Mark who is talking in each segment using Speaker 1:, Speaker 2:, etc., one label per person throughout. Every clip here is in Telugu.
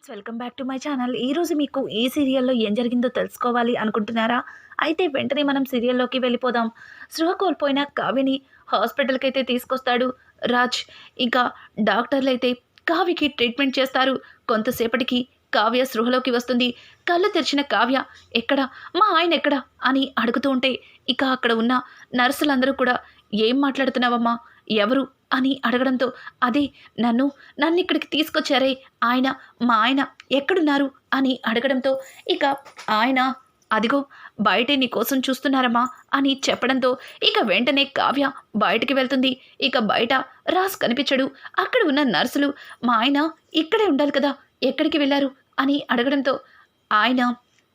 Speaker 1: Friends welcome back to my channel. ఈరోజు మీకు ఏ సీరియల్లో ఏం జరిగిందో తెలుసుకోవాలి అనుకుంటున్నారా? అయితే వెంటనే మనం సీరియల్లోకి వెళ్ళిపోదాం. సృహ కోల్పోయిన కావ్యని హాస్పిటల్కి అయితే తీసుకొస్తాడు రాజ్. ఇంకా డాక్టర్లు అయితే కావ్యకి ట్రీట్మెంట్ చేస్తారు. కొంతసేపటికి కావ్య సృహలోకి వస్తుంది. కళ్ళు తెరిచిన కావ్య ఎక్కడ? మా ఆయన ఎక్కడ? అని అడుగుతూ ఉంటే ఇక అక్కడ ఉన్న నర్సులందరూ కూడా ఏం మాట్లాడుతున్నావమ్మా? ఎవరు అని అడగడంతో అదే నన్ను నన్ను ఇక్కడికి తీసుకొచ్చారే ఆయన మా ఆయన ఎక్కడున్నారు అని అడగడంతో ఇక ఆయన అదిగో బయటే నీ కోసం చూస్తున్నారమ్మా అని చెప్పడంతో ఇక వెంటనే కావ్య బయటికి వెళ్తుంది. ఇక బయట రాస్ కనిపించడు. అక్కడ ఉన్న నర్సులు మా ఆయన ఇక్కడే ఉండాలి కదా ఎక్కడికి వెళ్ళారు అని అడగడంతో ఆయన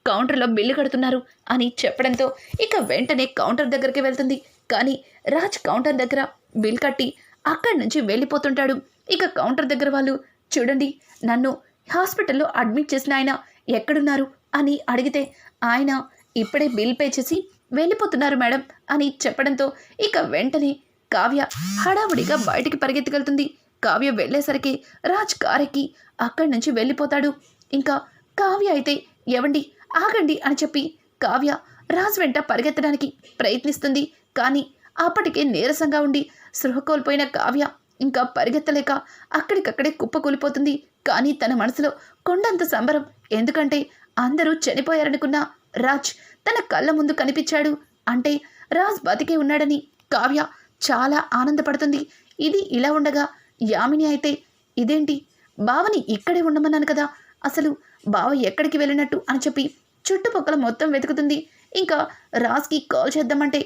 Speaker 1: కౌంటర్లో బిల్లు కడుతున్నారు అని చెప్పడంతో ఇక వెంటనే కౌంటర్ దగ్గరికి వెళ్తుంది. కానీ రాజ్ కౌంటర్ దగ్గర బిల్ కట్టి అక్కడి నుంచి వెళ్ళిపోతుంటాడు. ఇక కౌంటర్ దగ్గర వాళ్ళు చూడండి నన్ను హాస్పిటల్లో అడ్మిట్ చేసిన ఆయన ఎక్కడున్నారు? అని అడిగితే ఆయన ఇప్పుడే బిల్ పే చేసి వెళ్ళిపోతున్నారు మేడం అని చెప్పడంతో ఇక వెంటనే కావ్య హడావుడిగా బయటికి పరిగెత్తుకెళ్తుంది. కావ్య వెళ్ళేసరికి రాజ్ కారెక్కి అక్కడి నుంచి వెళ్ళిపోతాడు. ఇంకా కావ్య అయితే ఎవండి ఆగండి అని చెప్పి కావ్య రాజ్ వెంట పరిగెత్తడానికి ప్రయత్నిస్తుంది. కానీ అప్పటికే నీరసంగా ఉండి సృహ కోల్పోయిన కావ్య ఇంకా పరిగెత్తలేక అక్కడికక్కడే కుప్పకూలిపోతుంది. కానీ తన మనసులో కొండంత సంబరం. ఎందుకంటే అందరూ చనిపోయారనుకున్న రాజ్ తన కళ్ళ ముందు కనిపించాడు. అంటే రాజ్ బతికే ఉన్నాడని కావ్య చాలా ఆనందపడుతుంది. ఇది ఇలా ఉండగా యామిని అయితే ఇదేంటి? బావని ఇక్కడే ఉండమన్నాను కదా. అసలు బావ ఎక్కడికి వెళ్ళినట్టు? అని చెప్పి చుట్టుపక్కల మొత్తం వెతుకుతుంది. ఇంకా రాజ్కి కాల్ చేద్దామంటే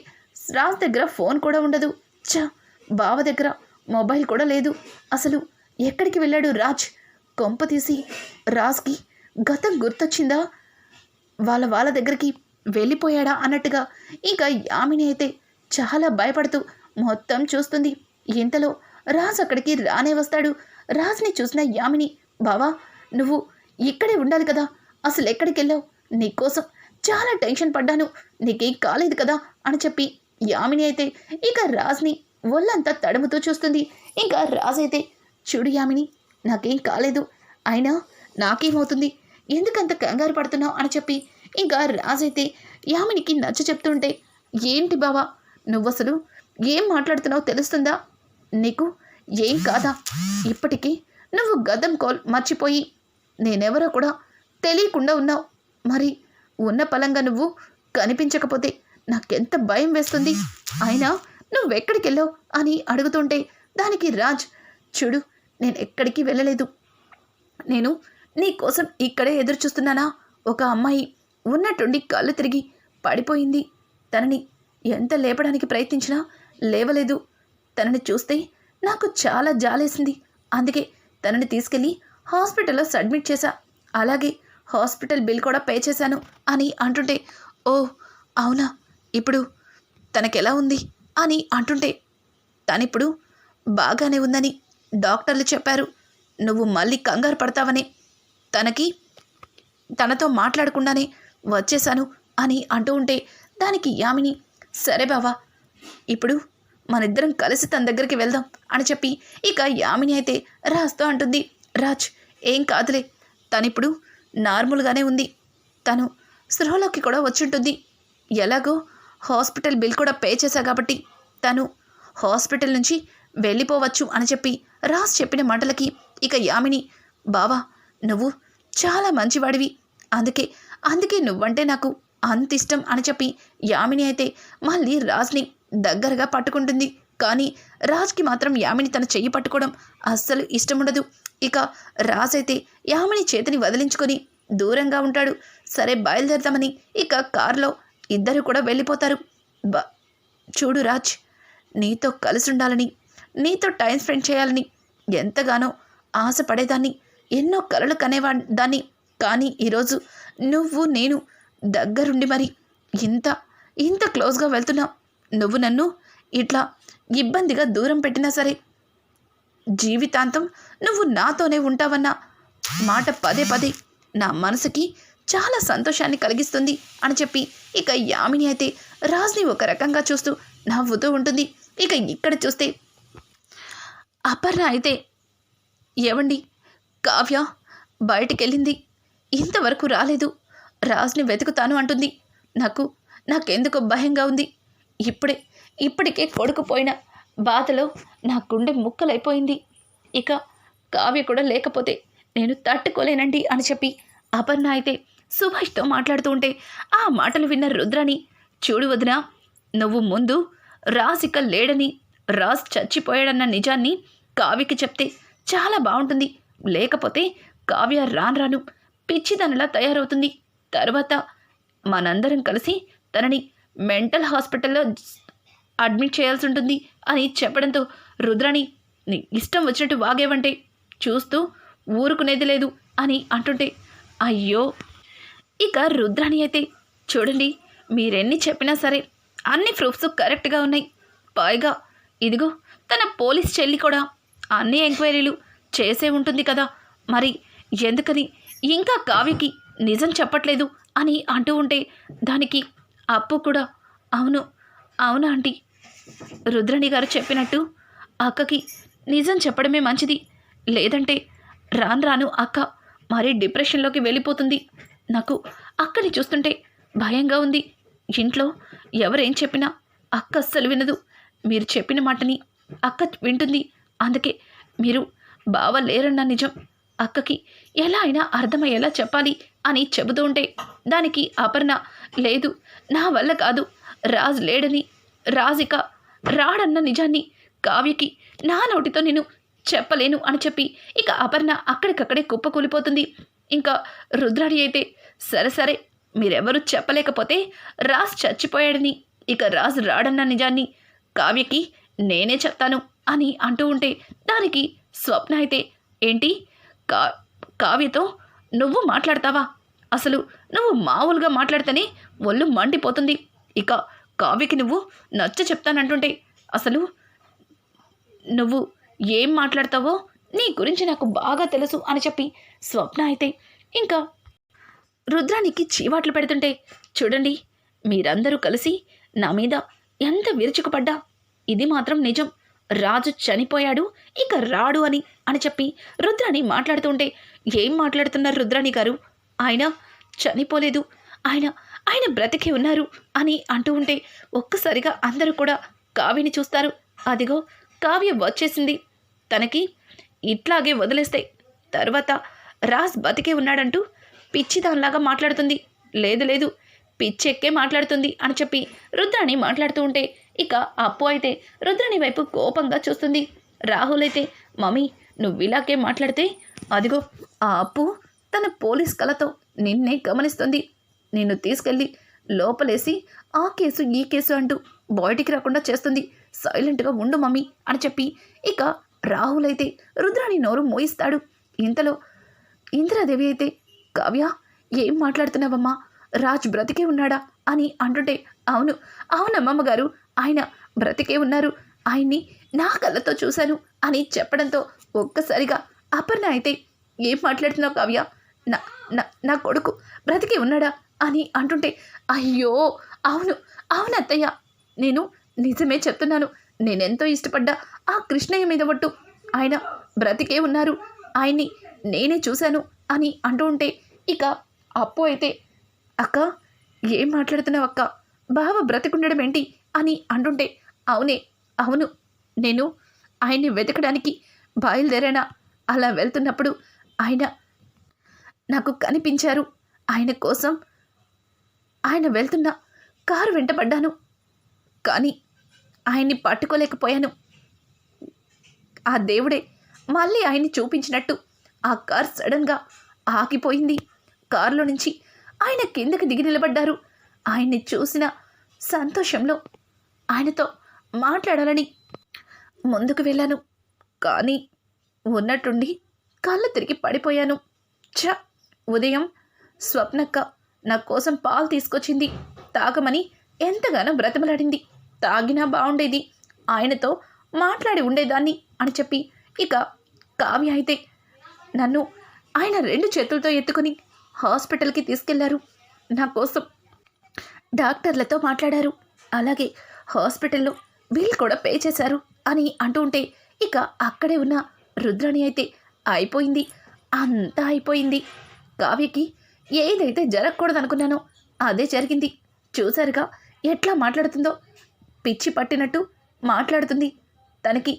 Speaker 1: రాజ్ దగ్గర ఫోన్ కూడా ఉండదు. చ బావ దగ్గర మొబైల్ కూడా లేదు. అసలు ఎక్కడికి వెళ్ళాడు రాజ్? కొంప తీసి రాజ్కి గతం గుర్తొచ్చిందా? వాళ్ళ వాళ్ళ దగ్గరికి వెళ్ళిపోయాడా అన్నట్టుగా ఇంకా యామిని అయితే చాలా భయపడుతూ మొత్తం చూస్తుంది. ఇంతలో రాజ్ అక్కడికి రానే వస్తాడు. రాజ్ని చూసిన యామిని బావా నువ్వు ఇక్కడే ఉండాలి కదా. అసలు ఎక్కడికి వెళ్ళావు నీకోసం చాలా టెన్షన్ పడ్డాను. నీకేం కాలేదు కదా అని చెప్పి యామిని అయితే ఇక రాజ్ని ఒళ్ళంతా తడుముతూ చూస్తుంది. ఇంకా రాజ్ అయితే చూడు యామిని నాకేం కాలేదు. అయినా నాకేమవుతుంది? ఎందుకంత కంగారు పడుతున్నావు? అని చెప్పి ఇంకా రాజ్ అయితే యామినికి నచ్చ చెప్తుంటే ఏంటి బావా నువ్వసలు ఏం మాట్లాడుతున్నావు తెలుస్తుందా? నీకు ఏం కాదా? ఇప్పటికీ నువ్వు గతం కోల్ మర్చిపోయి నేనెవరో కూడా తెలియకుండా ఉన్నావు. మరి ఉన్న పలంగా నువ్వు కనిపించకపోతే నాకెంత భయం వేస్తుంది? అయినా నువ్వెక్కడికి వెళ్ళావు అని అడుగుతుంటే దానికి రాజ్ చూడు నేను ఎక్కడికి వెళ్ళలేదు. నేను నీ కోసం ఇక్కడే ఎదురు చూస్తున్నానా ఒక అమ్మాయి ఉన్నట్టుండి కళ్ళు తిరిగి పడిపోయింది. తనని ఎంత లేపడానికి ప్రయత్నించినా లేవలేదు. తనని చూస్తే నాకు చాలా జాలేసింది. అందుకే తనని తీసుకెళ్ళి హాస్పిటల్లో సబ్మిట్ చేశా. అలాగే హాస్పిటల్ బిల్ కూడా పే చేశాను అని అంటుంటే ఓ అవునా? ఇప్పుడు తనకెలా ఉంది అని అంటుంటే తనిప్పుడు బాగానే ఉందని డాక్టర్లు చెప్పారు. నువ్వు మళ్ళీ కంగారు పడతావని. తనకి తనతో మాట్లాడకుండానే వచ్చేశాను అని అంటూ ఉంటే దానికి యామిని సరే బావా ఇప్పుడు మనిద్దరం కలిసి తన దగ్గరికి వెళ్దాం అని చెప్పి ఇక యామిని అయితే రాజ్తో అంటుంది. రాజ్ ఏం కాదులే తనిప్పుడు నార్మల్గానే ఉంది. తను స్పృహలోకి కూడా వచ్చుంటుంది. ఎలాగో హాస్పిటల్ బిల్ కూడా పే చేశా కాబట్టి తను హాస్పిటల్ నుంచి వెళ్ళిపోవచ్చు అని చెప్పి రాజ్ చెప్పిన మాటలకి ఇక యామిని బావా నువ్వు చాలా మంచివాడివి. అందుకే అందుకే నువ్వంటే నాకు అంత ఇష్టం అని చెప్పి యామిని అయితే మళ్ళీ రాజ్ని దగ్గరగా పట్టుకుంటుంది. కానీ రాజ్కి మాత్రం యామిని తన చెయ్యి పట్టుకోవడం అస్సలు ఇష్టం ఉండదు ఇక రాజ్ అయితే యామిని చేతిని వదిలించుకొని దూరంగా ఉంటాడు. సరే బయలుదేరదామని ఇక కారులో ఇద్దరు కూడా వెళ్ళిపోతారు. బ చూడు రాజ్ నీతో కలిసి ఉండాలని నీతో టైం స్పెండ్ చేయాలని ఎంతగానో ఆశపడేదాన్ని ఎన్నో కలలు కనేవా దాన్ని కానీ ఈరోజు నువ్వు నేను దగ్గరుండి మరి ఇంత ఇంత క్లోజ్గా వెళ్తున్నా. నువ్వు నన్ను ఇట్లా ఇబ్బందిగా దూరం పెట్టినా సరే జీవితాంతం నువ్వు నాతోనే ఉంటావన్న మాట పదే పదే నా మనసుకి చాలా సంతోషాన్ని కలిగిస్తుంది అని చెప్పి ఇక యామిని అయితే రాజ్ని ఒక రకంగా చూస్తూ నవ్వుతూ ఉంటుంది. ఇక ఇక్కడ చూస్తే అపర్ణ అయితే ఏవండి? కావ్య బయటికెళ్ళింది. ఇంతవరకు రాలేదు. రాజ్ని వెతుకుతాను అంటుంది. నాకు నాకెందుకో భయంగా ఉంది. ఇప్పుడే ఇప్పటికే కొడుకుపోయిన బాధలో నా గుండె ముక్కలైపోయింది. ఇక కావ్య కూడా లేకపోతే నేను తట్టుకోలేనండి అని చెప్పి అపర్ణ అయితే సుభాష్తో మాట్లాడుతూ ఉంటే ఆ మాటలు విన్న రుద్రని చూడు వదినా నువ్వు ముందు రాజ్ ఇక లేడని రాజ్ చచ్చిపోయాడన్న నిజాన్ని కావ్యకి చెప్తే చాలా బాగుంటుంది. లేకపోతే కావ్య రాను రాను పిచ్చిదనలా తయారవుతుంది. తర్వాత మనందరం కలిసి తనని మెంటల్ హాస్పిటల్లో అడ్మిట్ చేయాల్సి ఉంటుంది అని చెప్పడంతో రుద్రని నీ ఇష్టం వచ్చినట్టు వాగేవంటే చూస్తూ ఊరుకునేది లేదు అని అంటుంటే అయ్యో ఇక రుద్రాణి అయితే చూడండి మీరెన్ని చెప్పినా సరే అన్ని ప్రూఫ్స్ కరెక్ట్గా ఉన్నాయి. పైగా ఇదిగో తన పోలీస్ చెల్లి కూడా అన్ని ఎంక్వైరీలు చేసే ఉంటుంది కదా. మరి ఎందుకని ఇంకా కావ్యకి నిజం చెప్పట్లేదు అని అంటూ ఉంటే దానికి అప్పు కూడా అవును అవునా ఆంటీ? రుద్రణి గారు చెప్పినట్టు అక్కకి నిజం చెప్పడమే మంచిది. లేదంటే రాను రాను అక్క మరీ డిప్రెషన్లోకి వెళ్ళిపోతుంది. నాకు అక్కని చూస్తుంటే భయంగా ఉంది. ఇంట్లో ఎవరేం చెప్పినా అక్క అస్సలు వినదు. మీరు చెప్పిన మాటని అక్క వింటుంది. అందుకే మీరు బావ లేరన్న నిజం అక్కకి ఎలా అయినా అర్థమయ్యేలా చెప్పాలి అని చెబుతూ ఉంటే దానికి అపర్ణ లేదు. నా వల్ల కాదు. రాజ్ లేడని రాజిక రాడన్న నిజాన్ని కావ్యకి నా నోటితో నేను చెప్పలేను అని చెప్పి ఇక అపర్ణ అక్కడికక్కడే కుప్పకూలిపోతుంది. ఇంకా రుద్రాడి అయితే సరే సరే మీరెవరూ చెప్పలేకపోతే రాజ్ చచ్చిపోయాడని ఇక రాజ్ రాడన్న నిజాన్ని కావ్యకి నేనే చెప్తాను అని అంటూ ఉంటే దానికి స్వప్న అయితే ఏంటి? కా కావ్యతో నువ్వు మాట్లాడతావా? అసలు నువ్వు మామూలుగా మాట్లాడితేనే ఒళ్ళు మండిపోతుంది. ఇక కావ్యకి నువ్వు నచ్చ చెప్తానంటుంటే అసలు నువ్వు ఏం మాట్లాడతావో నీ గురించి నాకు బాగా తెలుసు అని చెప్పి స్వప్న అయితే ఇంకా రుద్రానికి చీవాట్లు పెడుతుంటే చూడండి మీరందరూ కలిసి నా మీద ఎంత విరుచుకుపడ్డా? ఇది మాత్రం నిజం. రాజు చనిపోయాడు ఇక రాడు అని అని చెప్పి రుద్రాణి మాట్లాడుతుంటే ఏం మాట్లాడుతున్నారు రుద్రాణి గారు? ఆయన చనిపోలేదు. ఆయన ఆయన బ్రతికి ఉన్నారు అని అంటూ ఉంటే ఒక్కసారిగా అందరూ కూడా కావ్యని చూస్తారు. అదిగో కావ్య వచ్చేసింది. తనకి ఇట్లాగే వదిలేస్తాయి తర్వాత రాజ్ బతికే ఉన్నాడంటూ పిచ్చిదానిలాగా మాట్లాడుతుంది. లేదు లేదు పిచ్చెక్కే మాట్లాడుతుంది అని చెప్పి రుద్రాణి మాట్లాడుతూ ఉంటే ఇక అప్పు అయితే రుద్రాణి వైపు కోపంగా చూస్తుంది. రాహుల్ అయితే మమ్మీ నువ్వు ఇలాగే మాట్లాడితే అదిగో ఆ అప్పు తన పోలీస్ కళతో నిన్నే గమనిస్తుంది. నిన్ను తీసుకెళ్ళి లోపలేసి ఆ కేసు ఈ కేసు అంటూ బయటికి రాకుండా చేస్తుంది. సైలెంట్గా ఉండు మమ్మీ అని చెప్పి ఇక రాహుల్ అయితే రుద్రాణి నోరు మోయిస్తాడు. ఇంతలో ఇందిరాదేవి అయితే కావ్య ఏం మాట్లాడుతున్నావమ్మా? రాజ్ బ్రతికే ఉన్నాడా? అని అంటుంటే అవును అవునమ్మమ్మ గారు ఆయన బ్రతికే ఉన్నారు. ఆయన్ని నా కళ్ళతో చూశాను అని చెప్పడంతో ఒక్కసారిగా అపర్ణ అయితే ఏం మాట్లాడుతున్నావు కావ్య? నా నా నా కొడుకు బ్రతికే ఉన్నాడా? అని అంటుంటే అయ్యో అవును అవును అత్తయ్య నేను నిజమే చెప్తున్నాను. నేనెంతో ఇష్టపడ్డా. ఆ కృష్ణయ్య మీద ఒట్టు. ఆయన బ్రతికే ఉన్నారు. ఆయన్ని నేనే చూశాను అని అంటూ ఉంటే ఇక అప్పు అయితే అక్క ఏం మాట్లాడుతున్నావు అక్క? బావ బ్రతికుండడం ఏంటి? అని అంటుంటే అవునే అవును. నేను ఆయన్ని వెతకడానికి బయలుదేరానా? అలా వెళ్తున్నప్పుడు ఆయన నాకు కనిపించారు. ఆయన కోసం ఆయన వెళ్తున్న కారు వెంటపడ్డాను కానీ ఆయన్ని పట్టుకోలేకపోయాను. ఆ దేవుడే మళ్ళీ ఆయన్ని చూపించినట్టు ఆ కార్ సడన్గా ఆగిపోయింది. కారులో నుంచి ఆయన కిందకి దిగి నిలబడ్డారు. ఆయన్ని చూసిన సంతోషంలో ఆయనతో మాట్లాడాలని ముందుకు వెళ్ళాను. కానీ ఉన్నట్టుండి కళ్ళు తిరిగి పడిపోయాను. ఛ! ఉదయం స్వప్నక్క నా కోసం పాలు తీసుకొచ్చింది. తాగమని ఎంతగానో బ్రతమలాడింది. తాగినా బాగుండేది ఆయనతో మాట్లాడి ఉండేదాన్ని అని చెప్పి ఇక కావ్య అయితే నన్ను ఆయన రెండు చేతులతో ఎత్తుకుని హాస్పిటల్కి తీసుకెళ్ళారు. నా కోసం డాక్టర్లతో మాట్లాడారు. అలాగే హాస్పిటల్లో బిల్ కూడా పే చేశారు అని అంటూ ఉంటే ఇక అక్కడే ఉన్న రుద్రాణి అయితే అయిపోయింది. అంతా అయిపోయింది. కావ్యకి ఏదైతే జరగకూడదనుకున్నానో అదే జరిగింది. చూసారుగా ఎట్లా మాట్లాడుతుందో పిచ్చి పట్టినట్టు మాట్లాడుతుంది. తనకి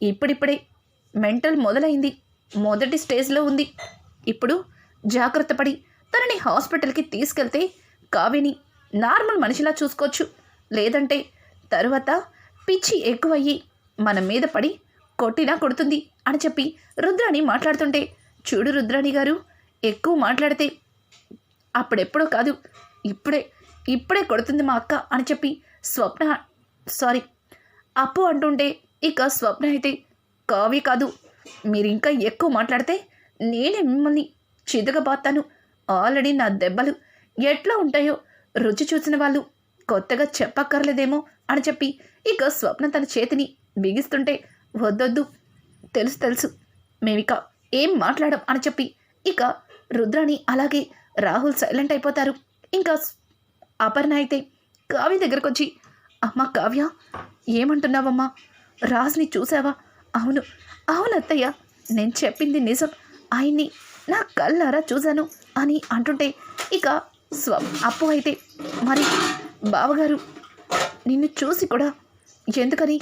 Speaker 1: ఇప్పుడిప్పుడే మెంటల్ మొదలైంది. మొదటి స్టేజ్లో ఉంది. ఇప్పుడు జాగ్రత్త పడి తనని హాస్పిటల్కి తీసుకెళ్తే కావిని నార్మల్ మనిషిలా చూసుకోవచ్చు. లేదంటే తరువాత పిచ్చి ఎక్కువయ్యి మన మీద పడి కొట్టినా కొడుతుంది అని చెప్పి రుద్రాణి మాట్లాడుతుంటే చూడు రుద్రాణి గారు ఎక్కువ మాట్లాడితే అప్పుడెప్పుడో కాదు ఇప్పుడే ఇప్పుడే కొడుతుంది మా అక్క అని చెప్పి స్వప్న సారీ. అప్పు అంటుంటే ఇక స్వప్న అయితే కావి కాదు. మీరు ఇంకా ఎక్కువ మాట్లాడితే నేనే మిమ్మల్ని చితకబాతాను. ఆల్రెడీ నా దెబ్బలు ఎట్లా ఉంటాయో రుచి చూసిన వాళ్ళు కొత్తగా చెప్పక్కర్లేదేమో అని చెప్పి ఇక స్వప్న తన చేతిని బిగిస్తుంటే వద్దొద్దు. తెలుసు తెలుసు. మేమిక ఏం మాట్లాడం అని చెప్పి ఇక రుద్రాణి అలాగే రాహుల్ సైలెంట్ అయిపోతారు. ఇంకా అపర్ణ అయితే కావ్య దగ్గరకు వచ్చి అమ్మ కావ్య ఏమంటున్నావమ్మా? రాజ్ని చూసావా అవును అవును అత్తయ్య నేను చెప్పింది నిజం. ఆయన్ని నా కళ్ళారా చూశాను అని అంటుంటే ఇక స్వ అప్పు అయితే. మరి బావగారు నిన్ను చూసి కూడా ఎందుకని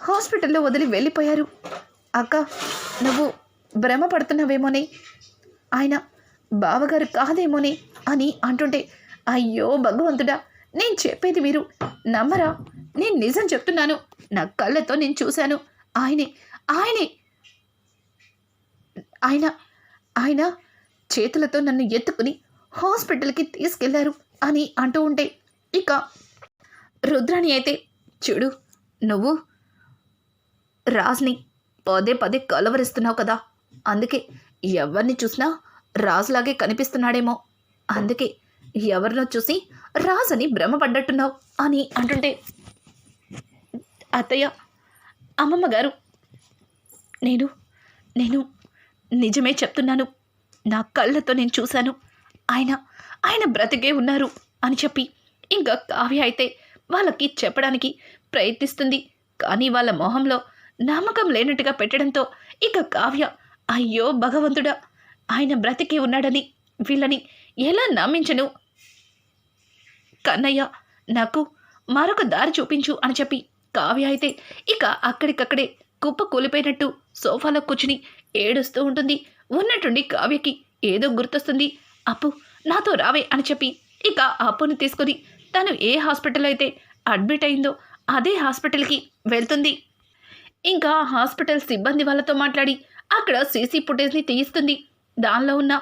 Speaker 1: హాస్పిటల్లో వదిలి వెళ్ళిపోయారు? అక్క నువ్వు భ్రమ పడుతున్నావేమోనే ఆయన బావగారు కాదేమోనే అని అంటుంటే అయ్యో భగవంతుడా నేను చెప్పేది మీరు నమ్మరా? నేను నిజం చెప్తున్నాను. నా కళ్ళతో నేను చూశాను. ఆయనే ఆయనే. ఆయన ఆయన చేతులతో నన్ను ఎత్తుకుని హాస్పిటల్కి తీసుకెళ్ళారు అని అంటూ ఉంటే ఇక రుద్రాణి అయితే చూడు నువ్వు రాజ్ని పదే పదే కలవరిస్తున్నావు కదా. అందుకే ఎవరిని చూసినా రాజులాగే కనిపిస్తున్నాడేమో. అందుకే ఎవరినో చూసి రాజని భ్రమపడ్డట్టున్నావు అని అంటుంటే అత్తయ్య అమ్మమ్మ గారు నేను నేను నిజమే చెప్తున్నాను. నా కళ్ళతో నేను చూశాను. ఆయన ఆయన బ్రతికే ఉన్నారు అని చెప్పి ఇంకా కావ్య అయితే వాళ్ళకి చెప్పడానికి ప్రయత్నిస్తుంది. కానీ వాళ్ళ మొహంలో నమ్మకం లేనట్టుగా పెట్టడంతో ఇక కావ్య అయ్యో భగవంతుడా ఆయన బ్రతికే ఉన్నాడని వీళ్ళని ఎలా నమ్మించను? కన్నయ్య నాకు మరొక దారి చూపించు అని చెప్పి కావ్య అయితే ఇక అక్కడికక్కడే కుప్ప కూలిపోయినట్టు సోఫాలో కూర్చుని ఏడుస్తూ ఉంటుంది. ఉన్నట్టుండి కావ్యకి ఏదో గుర్తొస్తుంది. అప్పు నాతో రావే అని చెప్పి ఇక అప్పును తీసుకుని తను ఏ హాస్పిటల్ అయితే అడ్మిట్ అయిందో అదే హాస్పిటల్కి వెళ్తుంది. ఇంకా హాస్పిటల్ సిబ్బంది వాళ్ళతో మాట్లాడి అక్కడ సీసీ ఫుటేజ్ని తీయిస్తుంది. దానిలో ఉన్న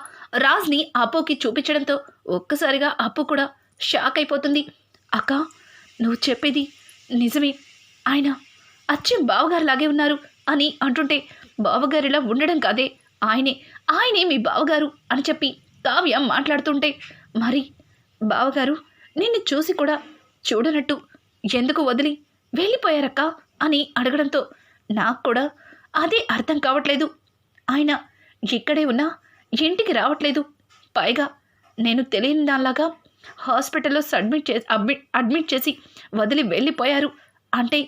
Speaker 1: రాజ్ని అప్పుకి చూపించడంతో ఒక్కసారిగా అప్పు కూడా షాక్ అయిపోతుంది. అక్క నువ్వు చెప్పేది నిజమే. ఆయన అచ్చం బావగారులాగే ఉన్నారు అని అంటుంటే బావగారిలా ఉండడం కాదే. ఆయనే ఆయనే మీ బావగారు అని చెప్పి కావ్య మాట్లాడుతుంటే మరి బావగారు నిన్ను చూసి కూడా చూడనట్టు ఎందుకు వదిలి వెళ్ళిపోయారక్క? అని అడగడంతో నాకు కూడా అదే అర్థం కావట్లేదు. ఆయన ఇక్కడే ఉన్నా ఇంటికి రావట్లేదు. పైగా నేను తెలియని దానిలాగా హాస్పిటల్లో సడ్మిట్ చే అడ్మిట్ అడ్మిట్ చేసి వదిలి వెళ్ళిపోయారు. అంటే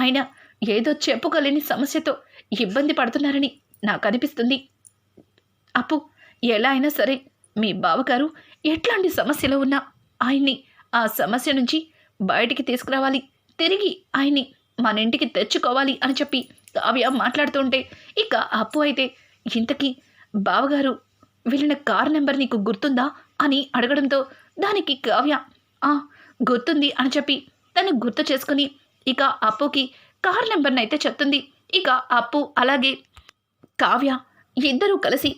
Speaker 1: ఆయన ఏదో చెప్పుకోలేని సమస్యతో ఇబ్బంది పడుతున్నారని నాకు అనిపిస్తుంది. అప్పు ఎలా అయినా సరే మీ బావగారు ఎట్లాంటి సమస్యలో ఉన్నా ఆయన్ని ఆ సమస్య నుంచి బయటికి తీసుకురావాలి. తిరిగి ఆయన్ని మన ఇంటికి తెచ్చుకోవాలి అని చెప్పి కావ్య మాట్లాడుతుంటే ఇక అప్పు అయితే ఇంతకీ బావగారు వెళ్ళిన కార్ నెంబర్ నీకు గుర్తుందా అని అడగడంతో దానికి కావ్య "ఆ, గుర్తుంది అని చెప్పి తను గుర్తు చేసుకుని ఇక అప్పుకి కార్ నెంబర్ని అయితే చెప్తుంది. ఇక అప్పు అలాగే కావ్య ఇద్దరూ కలిసి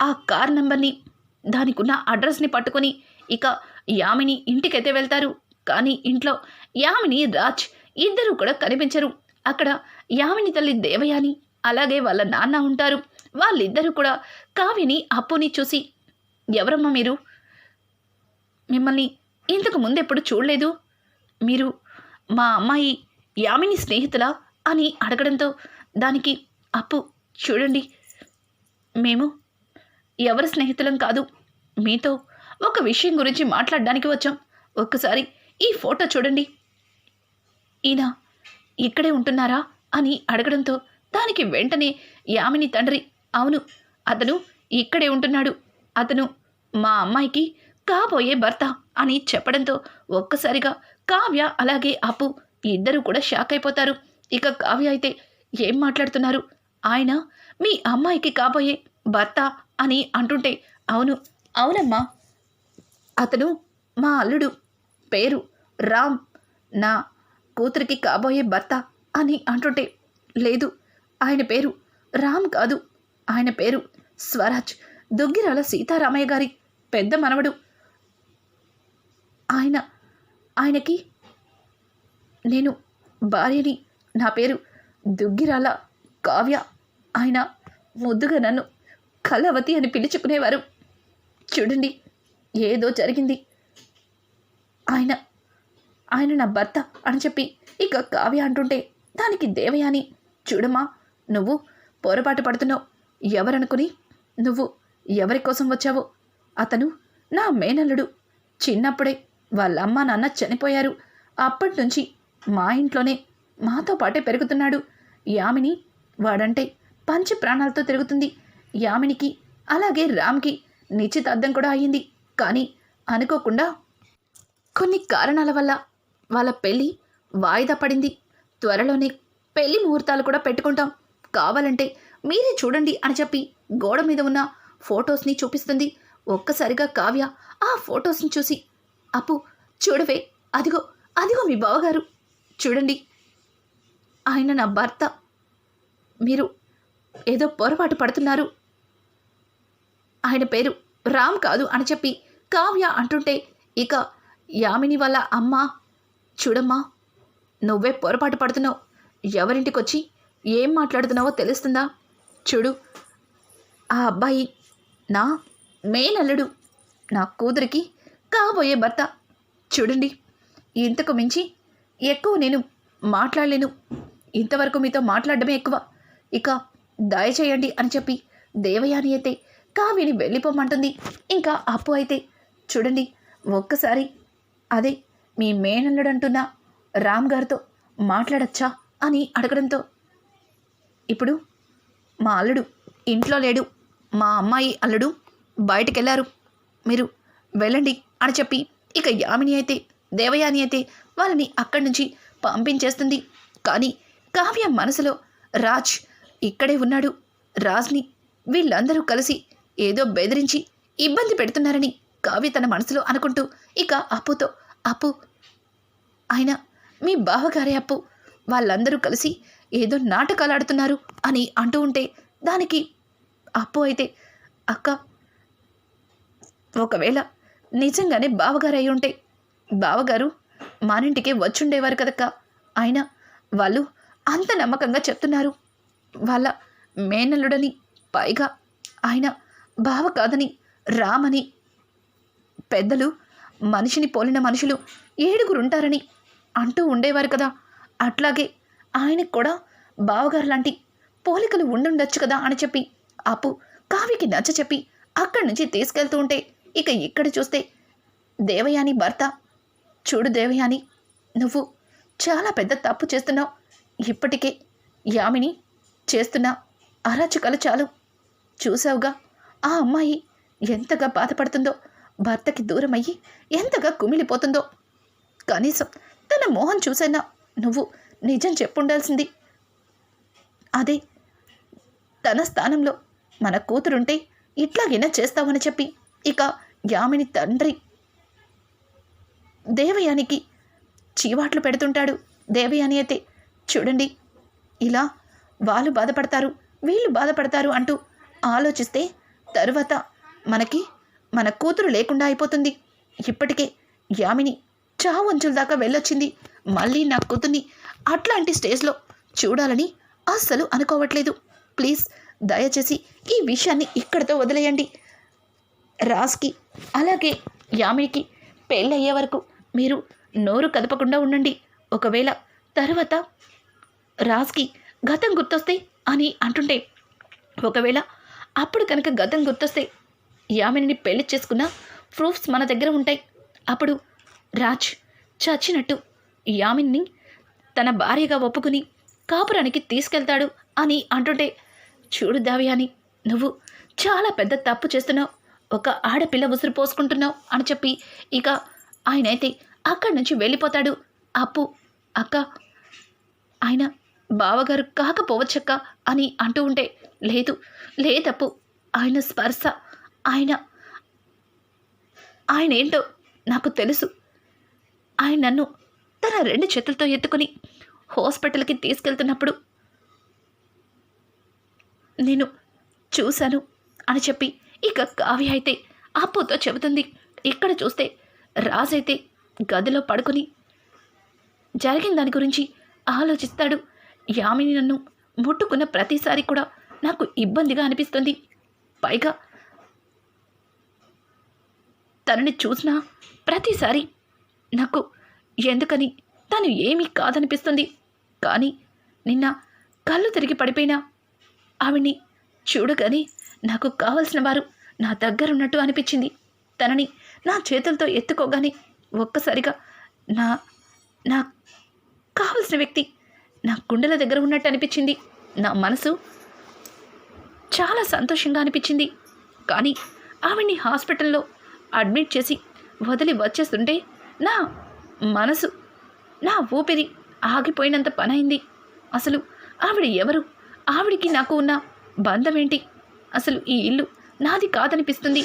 Speaker 1: ఆ కార్ నెంబర్ని దానికి ఉన్న అడ్రస్ని పట్టుకొని ఇక యామిని ఇంటికైతే వెళ్తారు. కానీ ఇంట్లో యామిని రాజ్ ఇద్దరూ కూడా కనిపించరు. అక్కడ యామిని తల్లి దేవయాని అలాగే వాళ్ళ నాన్న ఉంటారు. వాళ్ళిద్దరూ కూడా కావ్యని అప్పుని చూసి ఎవరమ్మా మీరు? మిమ్మల్ని ఇంతకు ముందెప్పుడు చూడలేదు? మీరు మా అమ్మాయి యామిని స్నేహితులా అని అడగడంతో దానికి అప్పు చూడండి. మేము ఎవరి స్నేహితులం కాదు. మీతో ఒక విషయం గురించి మాట్లాడడానికి వచ్చాం. ఒక్కసారి ఈ ఫోటో చూడండి. ఈయన ఇక్కడే ఉంటున్నారా అని అడగడంతో దానికి వెంటనే యామిని తండ్రి అవును అతను ఇక్కడే ఉంటున్నాడు. అతను మా అమ్మాయికి కాబోయే భర్త అని చెప్పడంతో ఒక్కసారిగా కావ్య అలాగే అప్పు ఇద్దరు కూడా షాక్ అయిపోతారు. ఇక కావ్య అయితే ఏం మాట్లాడుతున్నారు? ఆయన మీ అమ్మాయికి కాబోయే భర్త అని అంటుంటే అవును అవునమ్మా. అతను మా అల్లుడు పేరు రామ్. నా కూతురికి కాబోయే భర్త అని అంటుంటే లేదు ఆయన పేరు రామ్ కాదు. ఆయన పేరు స్వరాజ్. దుగ్గిరాల సీతారామయ్య గారి పెద్ద మనవడు ఆయన ఆయనకి నేను భార్యని నా పేరు దుగ్గిరాల కావ్య. ఆయన ముద్దుగా నన్ను కలవతి అని పిలుచుకునేవారు. చూడండి ఏదో జరిగింది. ఆయన ఆయన నా భర్త అని చెప్పి ఇక కావ్య అంటుంటే దానికి దేవయాని చూడమ్మా నువ్వు పొరపాటు పడుతున్నావు. ఎవరనుకుని నువ్వు ఎవరి కోసం వచ్చావో? అతను నా మేనల్లుడు. చిన్నప్పుడే వాళ్ళ అమ్మ నాన్న చనిపోయారు. అప్పటి నుంచి మా ఇంట్లోనే మాతో పాటే పెరుగుతున్నాడు. యామిని వాడంటే పంచ ప్రాణాలతో తిరుగుతుంది. యామినికి అలాగే రామ్కి నిశ్చితార్థం కూడా అయ్యింది. కానీ అనుకోకుండా కొన్ని కారణాల వల్ల వాళ్ళ పెళ్ళి వాయిదా పడింది. త్వరలోనే పెళ్ళి ముహూర్తాలు కూడా పెట్టుకుంటాం. కావాలంటే మీరే చూడండి అని చెప్పి గోడ మీద ఉన్న ఫొటోస్ని చూపిస్తుంది. ఒక్కసారిగా కావ్య ఆ ఫొటోస్ని చూసి అప్పు. చూడవే. అదిగో అదిగో మీ బావగారు. చూడండి. ఆయన నా భర్త. మీరు ఏదో పొరపాటు పడుతున్నారు. ఆయన పేరు రామ్ కాదు అని చెప్పి కావ్య అంటుంటే ఇక యామిని వాళ్ళ అమ్మ చూడమ్మా నువ్వే పొరపాటు పడుతున్నావు. ఎవరింటికొచ్చి ఏం మాట్లాడుతున్నావో తెలుస్తుందా? చూడు. ఆ అబ్బాయి నా మేనల్లుడు. నా కూతురికి కాబోయే భర్త. చూడండి ఇంతకు మించి ఎక్కువ నేను మాట్లాడలేను. ఇంతవరకు మీతో మాట్లాడడమే ఎక్కువ. ఇక దయచేయండి అని చెప్పి దేవయాని అయితే కావ్యని వెళ్ళిపోమంటుంది. ఇంకా అప్పు అయితే చూడండి ఒక్కసారి అదే మీ మేనల్లుడంటున్న రామ్ గారితో మాట్లాడచ్చా అని అడగడంతో ఇప్పుడు మా అల్లుడు ఇంట్లో లేడు. మా అమ్మాయి అల్లుడు బయటికెళ్ళారు మీరు వెళ్ళండి అని చెప్పి ఇక యామిని అయితే దేవయాని అయితే వాళ్ళని అక్కడి నుంచి పంపించేస్తుంది. కానీ కావ్య మనసులో రాజ్ ఇక్కడే ఉన్నాడు. రాజ్ని వీళ్ళందరూ కలిసి ఏదో బెదిరించి ఇబ్బంది పెడుతున్నారని కావ్య తన మనసులో అనుకుంటూ ఇక అప్పుతో అప్పు ఆయన మీ బావగారే అప్పు వాళ్ళందరూ కలిసి ఏదో నాటకాలు ఆడుతున్నారు అని అంటూ ఉంటే దానికి అప్పు అయితే అక్క ఒకవేళ నిజంగానే బావగారు అయి ఉంటే బావగారు మానింటికే వచ్చుండేవారు కదక్క. అయినా వాళ్ళు అంత నమ్మకంగా చెప్తున్నారు. వాళ్ళ మేనల్లుడని పైగా ఆయన బావ కాదని రామని పెద్దలు మనిషిని పోలిన మనుషులు ఏడుగురుంటారని అంటూ ఉండేవారు కదా. అట్లాగే ఆయనకు కూడా బావగారు లాంటి పోలికలు ఉండుండొచ్చు కదా అని చెప్పి అప్పు కావికి నచ్చ చెప్పి అక్కడి నుంచి తీసుకెళ్తూ ఉంటే ఇక ఇక్కడ చూస్తే దేవయాని భర్త. చూడు దేవయాని నువ్వు చాలా పెద్ద తప్పు చేస్తున్నావు. ఇప్పటికే యామిని చేస్తున్న అరాచకాలు చాలు. చూసావుగా ఆ అమ్మాయి ఎంతగా బాధపడుతుందో భర్తకి దూరమయ్యి ఎంతగా కుమిలిపోతుందో. కనీసం తన మోహన్ చూసైనా నువ్వు నిజం చెప్పుండాల్సింది. అదే తన స్థానంలో మన కూతురుంటే ఇట్లాగైనా చేస్తావని చెప్పి ఇక యామిని తండ్రి. దేవయానికి చీవాట్లు పెడుతుంటాడు. దేవయాని అయితే చూడండి ఇలా వాళ్ళు బాధపడతారు వీళ్ళు బాధపడతారు అంటూ ఆలోచిస్తే తరువాత మనకి మన కూతురు లేకుండా అయిపోతుంది. ఇప్పటికే యామిని చావు అంచుల దాకా వెళ్ళొచ్చింది. మళ్ళీ నా కూతుర్ని అట్లాంటి స్టేజ్లో చూడాలని అస్సలు అనుకోవట్లేదు. ప్లీజ్ దయచేసి ఈ విషయాన్ని ఇక్కడితో వదిలేయండి. రాజ్కి అలాగే యామినికి పెళ్ళయ్యే వరకు మీరు నోరు కదపకుండా ఉండండి. ఒకవేళ తర్వాత రాజ్కి గతం గుర్తొస్తే అని అంటుంటే ఒకవేళ అప్పుడు కనుక గతం గుర్తొస్తే యామిని పెళ్ళి చేసుకున్న ప్రూఫ్స్ మన దగ్గర ఉంటాయి. అప్పుడు రాజ్ చచ్చినట్టు యామిన్ని తన భార్యగా ఒప్పుకుని కాపురానికి తీసుకెళ్తాడు అని అంటుంటే చూడు దావి అని నువ్వు చాలా పెద్ద తప్పు చేస్తున్నావు. ఒక ఆడపిల్ల ఉసురు పోసుకుంటున్నావు అని చెప్పి ఇక ఆయన అయితే అక్కడి నుంచి వెళ్ళిపోతాడు. అప్పు అక్క ఆయన బావగారు కాకపోవచ్చక్క అని అంటూ ఉంటే లేదు లేదప్పు ఆయన స్పర్శ ఆయన ఆయన ఏంటో నాకు తెలుసు. ఆయన నన్ను తన రెండు చేతులతో ఎత్తుకొని హాస్పిటల్కి తీసుకెళ్తున్నప్పుడు నేను చూశాను అని చెప్పి ఇక కావ్య అయితే అప్పుతో చెబుతుంది. ఇక్కడ చూస్తే రాజైతే గదిలో పడుకుని జరిగిన దాని గురించి ఆలోచిస్తాడు. యామిని నన్ను ముట్టుకున్న ప్రతిసారి కూడా నాకు ఇబ్బందిగా అనిపిస్తుంది. పైగా తనని చూసిన ప్రతిసారి నాకు ఎందుకని తను ఏమీ కాదనిపిస్తుంది. కానీ నిన్న కళ్ళు తిరిగి పడిపోయినా ఆవిడ్ని చూడగానే నాకు కావలసిన వారు నా దగ్గరున్నట్టు అనిపించింది. తనని నా చేతులతో ఎత్తుకోగానే ఒక్కసారిగా నా నా కావలసిన వ్యక్తి నా గుండెల దగ్గర ఉన్నట్టు అనిపించింది. నా మనసు చాలా సంతోషంగా అనిపించింది. కానీ ఆవిడ్ని హాస్పిటల్లో అడ్మిట్ చేసి వదిలి వచ్చేస్తుంటే నా మనసు నా ఊపిరి ఆగిపోయినంత పనైంది. అసలు ఆవిడ ఎవరు? ఆవిడికి నాకు ఉన్న బంధం ఏంటి? అసలు ఈ ఇల్లు నాది కాదనిపిస్తుంది.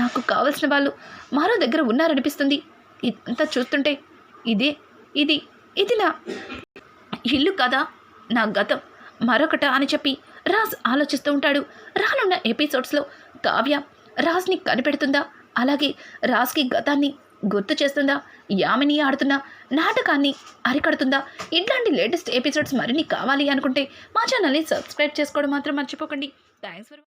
Speaker 1: నాకు కావలసిన వాళ్ళు మరో దగ్గర ఉన్నారనిపిస్తుంది. ఇదంతా చూస్తుంటే ఇదే ఇది ఇది నా ఇల్లు కదా నా గతం. మరొకట అని చెప్పి రాజ్ ఆలోచిస్తూ ఉంటాడు. రానున్న ఎపిసోడ్స్లో కావ్య రాజ్ని కనిపెడుతుందా? అలాగే రాజ్కి గతాన్ని గుర్తు చేస్తుందా? యామిని ఆడుతున్న నాటకాన్ని అరికడుతుందా? ఇట్లాంటి లేటెస్ట్ ఎపిసోడ్స్ మరిన్ని కావాలి అనుకుంటే మా ఛానల్ని సబ్స్క్రైబ్ చేసుకోవడం మాత్రం మర్చిపోకండి. Thanks for